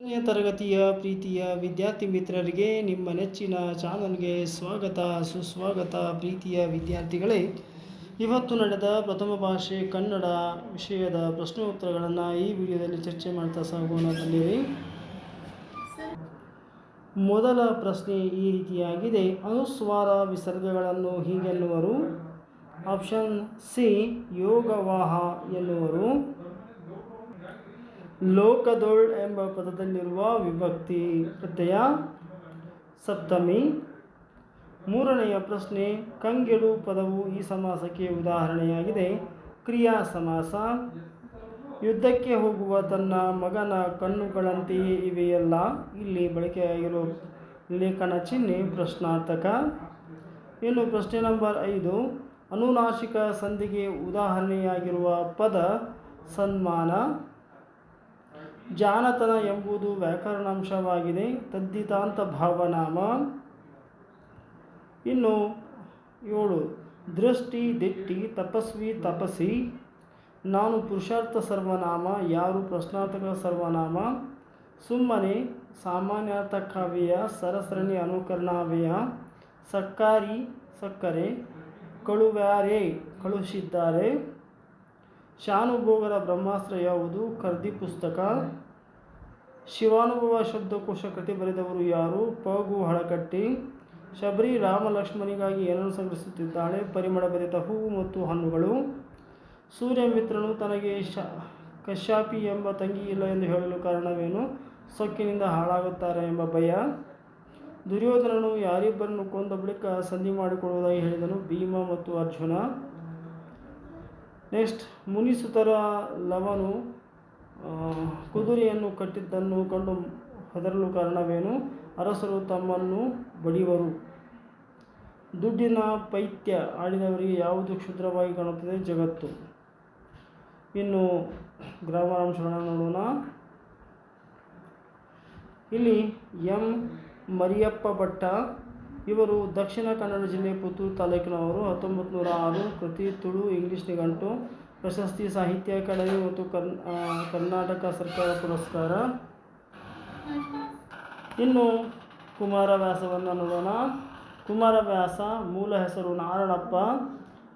ಕೊನೆಯ ತರಗತಿಯ ಪ್ರೀತಿಯ ವಿದ್ಯಾರ್ಥಿ ಮಿತ್ರರಿಗೆ ನಿಮ್ಮ ನೆಚ್ಚಿನ ಚಾನಲ್ಗೆ ಸ್ವಾಗತ, ಸುಸ್ವಾಗತ ಪ್ರೀತಿಯ ವಿದ್ಯಾರ್ಥಿಗಳೇ. ಇವತ್ತು ನಡೆದ ಪ್ರಥಮ ಭಾಷೆ ಕನ್ನಡ ವಿಷಯದ ಪ್ರಶ್ನೋತ್ತರಗಳನ್ನು ಈ ವಿಡಿಯೋದಲ್ಲಿ ಚರ್ಚೆ ಮಾಡ್ತಾ ಸಾಗೋಣ ಮೊದಲ ಪ್ರಶ್ನೆ ಈ ರೀತಿಯಾಗಿದೆ. ಅನುಸ್ವಾರ ವಿಸರ್ಗಗಳನ್ನು ಹೀಗೆನ್ನುವರು. ಆಪ್ಷನ್ ಸಿ ಯೋಗವಾಹ ಎನ್ನುವರು. ಲೋಕದೊಳ್ ಎಂಬ ಪದದಲ್ಲಿರುವ ವಿಭಕ್ತಿ ಪ್ರತ್ಯಯ ಸಪ್ತಮಿ. ಮೂರನೆಯ ಪ್ರಶ್ನೆ, ಕಂಗೆಡು ಪದವು ಈ ಸಮಾಸಕ್ಕೆ ಉದಾಹರಣೆಯಾಗಿದೆ. ಕ್ರಿಯಾ ಸಮಾಸ. ಯುದ್ಧಕ್ಕೆ ಹೋಗುವ ತನ್ನ ಮಗನ ಕಣ್ಣುಗಳಂತೆಯೇ ಇವೆಯಲ್ಲ. ಇಲ್ಲಿ ಬಳಕೆಯಾಗಿರೋ ಲೇಖನ ಚಿಹ್ನೆ ಪ್ರಶ್ನಾರ್ಥಕ. ಇನ್ನು ಪ್ರಶ್ನೆ ನಂಬರ್ ಐದು ಅನುನಾಶಿಕ ಸಂಧಿಗೆ ಉದಾಹರಣೆಯಾಗಿರುವ ಪದ ಸನ್ಮಾನ. ಜಾನತನ ಎಂಬುದು ವ್ಯಾಕರಣಾಂಶವಾಗಿದೆ. ತದ್ದಿತಾಂತ ಭಾವನಾಮ. ಇನ್ನು ಏಳು, ದೃಷ್ಟಿ, ದಿಟ್ಟಿ, ತಪಸ್ವಿ, ತಪಸಿ. ನಾನು ಪುರುಷಾರ್ಥ ಸರ್ವನಾಮ, ಯಾರು ಪ್ರಶ್ನಾರ್ಥಕ ಸರ್ವನಾಮ. ಸುಮ್ಮನೆ, ಸಾಮಾನ್ಯಾರ್ಥ ಕಾವ್ಯ, ಸರಸರಣಿ ಅನುಕರಣಾವ್ಯ ಸಕ್ಕಾರಿ, ಸಕ್ಕರೆ, ಕಳುವ್ಯಾರೆ, ಕಳುಹಿಸಿದ್ದಾರೆ. ಶಾನುಭೋಗರ ಬ್ರಹ್ಮಾಸ್ತ್ರ ಯಾವುದು? ಖರ್ದಿ ಪುಸ್ತಕ. ಶಿವಾನುಭವ ಶಬ್ದಕೋಶ ಕೃತಿ ಬರೆದವರು ಯಾರು? ಪಗು ಹಳಕಟ್ಟಿ. ಶಬರಿ ರಾಮ ಲಕ್ಷ್ಮಣಿಗಾಗಿ ಏನನ್ನು ಸಂಗ್ರಹಿಸುತ್ತಿದ್ದಾಳೆ? ಪರಿಮಳ ಬರೆದ ಹೂವು ಮತ್ತು ಹಣ್ಣುಗಳು. ಸೂರ್ಯಮಿತ್ರನು ತನಗೆ ಶ, ಕಶ್ಯಾಪಿ ಎಂಬ ತಂಗಿ ಇಲ್ಲ ಎಂದು ಹೇಳಲು ಕಾರಣವೇನು? ಸೊಕ್ಕಿನಿಂದ ಹಾಳಾಗುತ್ತಾರೆ ಎಂಬ ಭಯ. ದುರ್ಯೋಧನನು ಯಾರಿಬ್ಬರನ್ನು ಕೊಂದ ಬಳಿಕ ಸಂಧಿ ಮಾಡಿಕೊಳ್ಳುವುದಾಗಿ ಹೇಳಿದನು ಭೀಮ ಮತ್ತು ಅರ್ಜುನ. ನೆಕ್ಸ್ಟ್ ಮುನಿಸುತರ ಲವನು ಕುದುರೆಯನ್ನು ಕಟ್ಟಿದ್ದನ್ನು ಕಂಡು ಹೆದರಲು ಕಾರಣವೇನು? ಅರಸರು ತಮ್ಮನ್ನು ಬಡಿವರು ದುಡ್ಡಿನ ಪೈತ್ಯ ಆಡಿದವರಿಗೆ ಯಾವುದು ಕ್ಷುದ್ರವಾಗಿ ಕಾಣುತ್ತದೆ? ಜಗತ್ತು. ಇನ್ನು ಗ್ರಾಮಾಂಶಗಳನ್ನು ನೋಡೋಣ. ಇಲ್ಲಿ ಎಂ ಮರಿಯಪ್ಪ ಭಟ್ಟ ಇವರು ದಕ್ಷಿಣ ಕನ್ನಡ ಜಿಲ್ಲೆ ಪುತ್ತೂರು ತಾಲೂಕಿನವರು. ಹತ್ತೊಂಬತ್ತು ನೂರ ಆರು ಕೃತಿ ತುಳು ಇಂಗ್ಲಿಷ್ ನಿಘಂಟು ಪ್ರಶಸ್ತಿ ಸಾಹಿತ್ಯ ಅಕಾಡೆಮಿ ಮತ್ತು ಕರ್ನ್ ಕರ್ನಾಟಕ ಸರ್ಕಾರ ಪುರಸ್ಕಾರ. ಇನ್ನು ಕುಮಾರವ್ಯಾಸವನ್ನು ನೋಡೋಣ. ಕುಮಾರವ್ಯಾಸ ಮೂಲ ಹೆಸರು ನಾರಣಪ್ಪ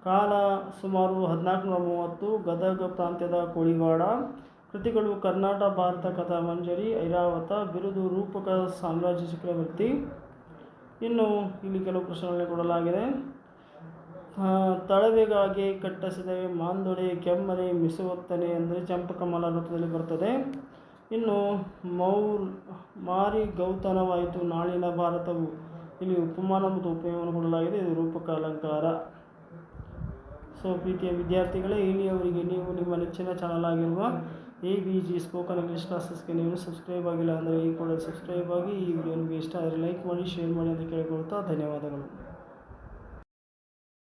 ಕಾಲ ಸುಮಾರು ಹದಿನಾಲ್ಕು ನೂರ ಮೂವತ್ತು, ಗದಗ ಪ್ರಾಂತ್ಯದ ಕೋಳಿವಾಡ. ಕೃತಿಗಳು ಕರ್ನಾಟಕ ಭಾರತ ಕಥಾ ಮಂಜರಿ, ಐರಾವತ, ಬಿರುದು ರೂಪಕ ಸಾಮ್ರಾಜ್ಯ ಚಕ್ರವರ್ತಿ. ಇನ್ನು ಇಲ್ಲಿ ಕೆಲವು ಪ್ರಶ್ನೆಗಳನ್ನು ಕೊಡಲಾಗಿದೆ. ತಳವೆಗಾಗಿ ಕಟ್ಟಸಿದವೆ ಮಾಂದೊಡೆ ಕೆಮ್ಮನೆ ಮಿಸುವತ್ತನೆ ಅಂದರೆ ಚಂಪಕಮಲ ರೂಪದಲ್ಲಿ ಬರ್ತದೆ. ಇನ್ನು ಮೌರ್ ಮಾರಿ ಗೌತನವಾಯಿತು ನಾಳಿನ ಭಾರತವು. ಇಲ್ಲಿ ಉಪಮಾನ ಮತ್ತು ಉಪಯೋಗವನ್ನು ಕೊಡಲಾಗಿದೆ. ಇದು ರೂಪಕ ಅಲಂಕಾರ. ಸೊ, ಪ್ರೀತಿಯ ವಿದ್ಯಾರ್ಥಿಗಳೇ ಇಲ್ಲಿಯವರಿಗೆ ನೀವು ನಿಮ್ಮ ನೆಚ್ಚಿನ ಚಾನಲ್ ಆಗಿರುವ A B G spoken English ಕ್ಲಾಸಸ್ಗೆ ನೀವು ಸಬ್ಸ್ಕ್ರೈಬ್ ಆಗಿಲ್ಲ ಅಂದರೆ ಈ ಕೂಡ ಸಬ್ಸ್ಕ್ರೈಬ್ ಆಗಿ ಈ ವಿಡಿಯೋ ನಿಮಗೆ ಇಷ್ಟ ಆದರೆ ಲೈಕ್ ಮಾಡಿ ಶೇರ್ ಮಾಡಿ ಅಂತ ಕೇಳಿಕೊಳ್ತಾ ಧನ್ಯವಾದಗಳು.